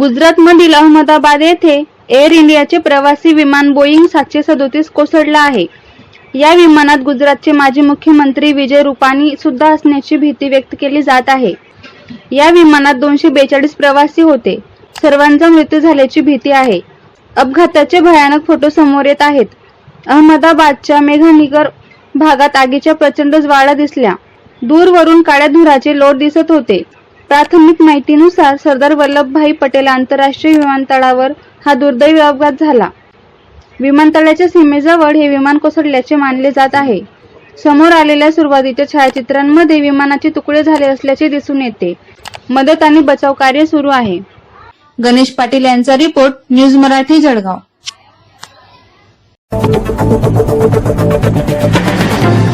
गुजरातमधील अहमदाबाद येथे एअर इंडियाचे प्रवासी विमान बोईंग सातशे सदोतीस कोसळलं आहे. या विमानात गुजरातचे माजी मुख्यमंत्री विजय रुपानी सुद्धा असण्याची भीती व्यक्त केली जात आहे. या विमानात दोनशे बेचाळीस प्रवासी होते. सर्वांचा मृत्यू झाल्याची भीती आहे. अपघाताचे भयानक फोटो समोर येत आहेत. अहमदाबादच्या मेघानिकर भागात आगीच्या प्रचंड ज्वाळा दिसल्या. दूरवरून काळ्या धुराचे लोट दिसत होते. प्राथमिक माहितीनुसार सरदार वल्लभभाई पटेल आंतरराष्ट्रीय विमानतळावर हा दुर्दैवी अपघात झाला. विमानतळाच्या सीमेजवळ हे विमान कोसळल्याचे मानले जात आहे. समोर आलेल्या सुरुवातीच्या छायाचित्रांमध्ये विमानाचे तुकडे झाले असल्याचे दिसून येते. मदत आणि बचाव कार्य सुरू आहे. गणेश पाटील यांचा report news Marathi Jalgaon. thank you